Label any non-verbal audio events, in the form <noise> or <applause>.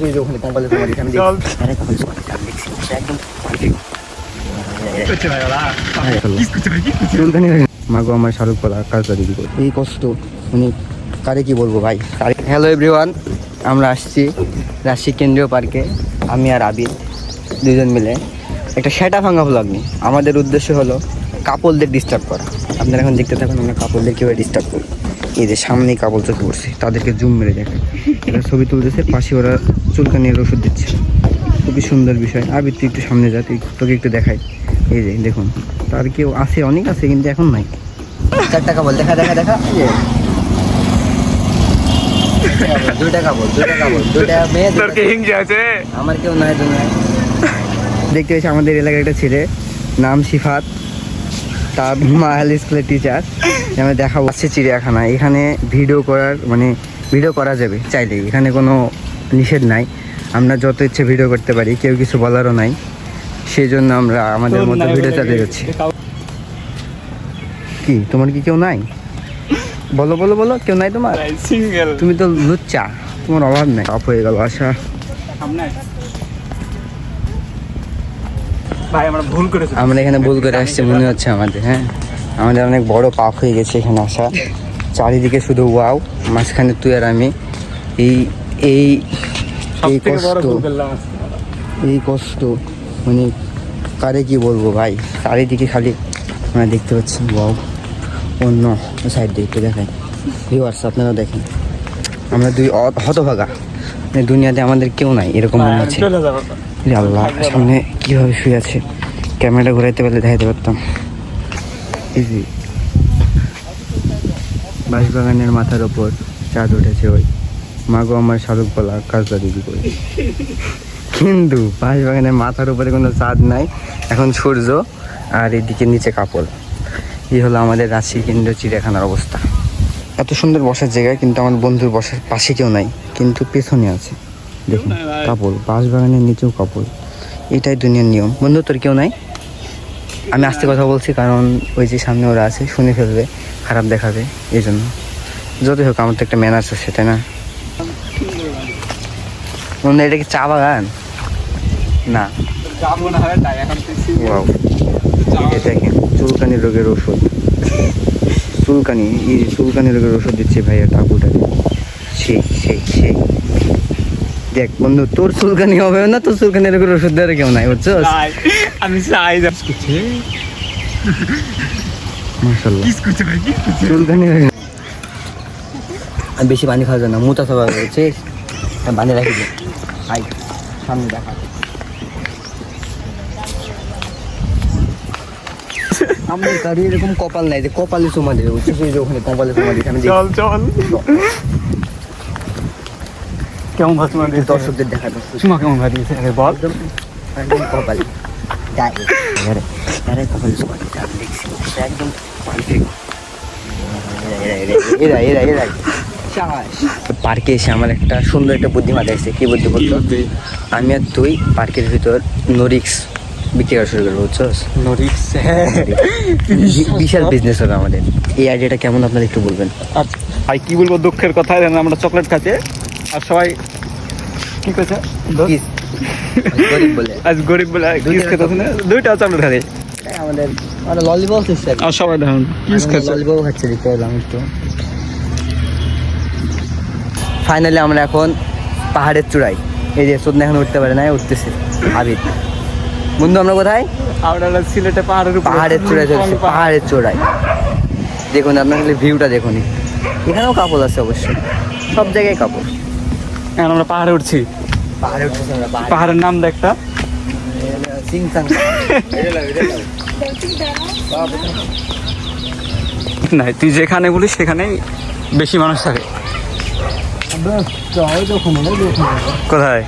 তুই ওখানে কঙ্কালের। আরে কঙ্কালের আমি দেখছি। একদম মাগো আমার শাহরুখ পালা কাজটা দিদি এই কষ্ট মানে কারে কি বলব ভাই? হ্যালো এভরিওয়ান আমরা আসছি রাজশাহী কেন্দ্রীয় পার্কে আমি আর আবিদ দুজন মিলে একটা সেটা ভাঙা ভ্লগ নিই আমাদের উদ্দেশ্য হলো কাপলদের ডিস্টার্ব করা। আপনারা এখন দেখতে থাকুন আমরা কাপলদের কীভাবে ডিস্টার্ব করি। এই যে সামনেই কাপল চোখে পড়ছে তাদেরকে জুম মেরে দেখে এরা ছবি তুলতেছে পাশে ওরা চুলকানির ওষুধ দিচ্ছে। খুবই সুন্দর বিষয়। আবিদ তুই একটু সামনে যা তুই তোকে একটু দেখাই। এই যে দেখুন তার কেউ আছে অনেক আছে কিন্তু এখন নাই। চার টাকা বল দেখা দেখা দেখা। এই দুই টাকা বল দুই টাকা বল দুইটা মেয়ে তোর টাকা। হিংসা আছে? আমার কেউ নাই দুনিয়ায় দেখতে পেয়েছি আমাদের এলাকার একটা ছেলে নাম সিফাত তার মা হাল স্কুলের টিচার। আমরা দেখাবো। আসছে চিড়িয়াখানা। এখানে ভিডিও করার মানে ভিডিও করা যাবে চাইলে এখানে কোনো নিষেধ নাই। আমরা যত ইচ্ছে ভিডিও করতে পারি কেউ কিছু বলারও নাই। সেই জন্য আমরা আমাদের মতো ভিডিও চালিয়ে যাচ্ছি। কি তোমার কি কেউ নাই? বলো বলো বলো কেউ নাই তোমার? সিঙ্গেল তুমি তো লুচ্চা তোমার অভাব নাই। অফ হয়ে গেল আশা। ভাই আমরা ভুল করেছি। আমরা এখানে ভুল করে আসছি মনে হচ্ছে আমাদের হ্যাঁ? আমাদের অনেক বড় পাপ হয়ে গেছে এখানে আসা। চারিদিকে শুধু ওয়াও মাঝখানে তুই আর আমি। এই এই এই কষ্ট। এই কষ্ট। মানে কারে কি বলব ভাই? চারিদিকে খালি আমরা দেখতে পাচ্ছি ওয়াও। অন্য সাইড দিয়ে একটু দেখাই। ভিউয়ার্স আপনারা দেখেন। আমরা দুই হতভাগা। মানে দুনিয়াতে আমাদের কেউ নাই এরকম মনে হচ্ছে। তো। এ আল্লাহ সামনে কীভাবে শুয়ে আছে? ক্যামেরাটা ঘুরাইতে পারলে দেখাইতে পারতাম। যে বাঁশবাগানের মাথার ওপর চাঁদ উঠেছে ওই। মাগো আমার শাহরুখ বলা কাজটা দিদি করে। কিন্তু পাশ বাঁশবাগানের মাথার উপরে কোনো চাঁদ নাই, এখন সূর্য আর এদিকে নিচে কাপড়। এই হলো আমাদের রাজশাহী কেন্দ্রীয় চিড়িয়াখানার অবস্থা। এত সুন্দর বসার জায়গা কিন্তু আমার বন্ধুর বসার পাশে কেউ নাই, কিন্তু পেছনে আছে। দেখুন, কাপড় বাঁশবাগানের নিচেও কাপড়। এটাই দুনিয়ার নিয়ম। বন্ধু, তোর কেউ নাই? আমি আস্তে কথা বলছি, কারণ ওই যে সামনে ওরা আছে, শুনে ফেলবে, খারাপ দেখাবে এই জন্য যতই হোক, আমার তো একটা ম্যানার্স আছে তাই না? এটা কি চা বাগান? না। এই দেখেন চুলকানি রোগের ওষুধ? চুলকানি এই চুলকানি রোগের ওষুধ দিচ্ছে ভাইয়া টাকুটাকে সেই সেই সেই দেখ বন্ধু তোর চুলকানি হবে না তোর চুলকানি রোগের ওষুধ দেওয়ার কেউ নাই বুঝছ আমি চাই ভাই চুলকানি বেশি পানি খাওয়া যায় না মুতা সবাই হচ্ছে বানিয়ে রাখি। আই সামনে দেখা আমাদের কারও এরকম কপাল নাই যে কপালে চুমা দেবে বুঝছিস ওই যে ওখানে কপালে চুমা দিতে আমি দেখি। চল চল কেমন ভাত তোমার দিয়েছে দর্শকদের দেখাবো চুমা কেমন ভাত দিয়েছে আরে বল একদম একদম কপালে ডাইরেক্ট আরে আরে কপালে চুমা দিতে আমি দেখছি একদম perfect। এরা এরা এরা পার্কে এসে আমার একটা সুন্দর একটা বুদ্ধি মাথায় এসেছে কি বুদ্ধি বলতো? আমি আর তুই পার্কের ভিতর নোরিক্স বিক্রি করা শুরু করব বুঝছোস? নরিক্স বিশাল বিজনেস হবে আমাদের। এই আইডিয়াটা কেমন আপনারা একটু বলবেন? আর ভাই কি বলব দুঃখের কথা আমরা চকলেট খাচ্ছি। আর সবাই কি করছে গরিব বলে। আজ গরিব বলে কিস খেতে না? দুইটা চকলেট খাবে এটাই আমাদের ললিপপ আর সবাই দেখুন কিস খাচ্ছে ললিপপ খাচ্ছে দেখতে পেলাম একটু। ফাইনালি আমরা এখন পাহাড়ের চূড়ায়। এই যে চোদ্দ এখন উঠতে পারে না উঠতেছে। আবির বন্ধু আমরা কোথায়? আমরা সিলেটে পাহাড়ের পাহাড়ের চূড়ায় চলছে পাহাড়ের চূড়ায়। দেখুন আপনার খালি ভিউটা দেখুন। এখানেও কাপড় আছে অবশ্যই সব জায়গায় কাপড়। এখন আমরা পাহাড়ে উঠছি। পাহাড়ে আমরা পাহাড়ের নাম দেখটা সিংসাং। <laughs> নাই তুই যেখানে বলিস সেখানেই বেশি মানুষ থাকে। কোথায়?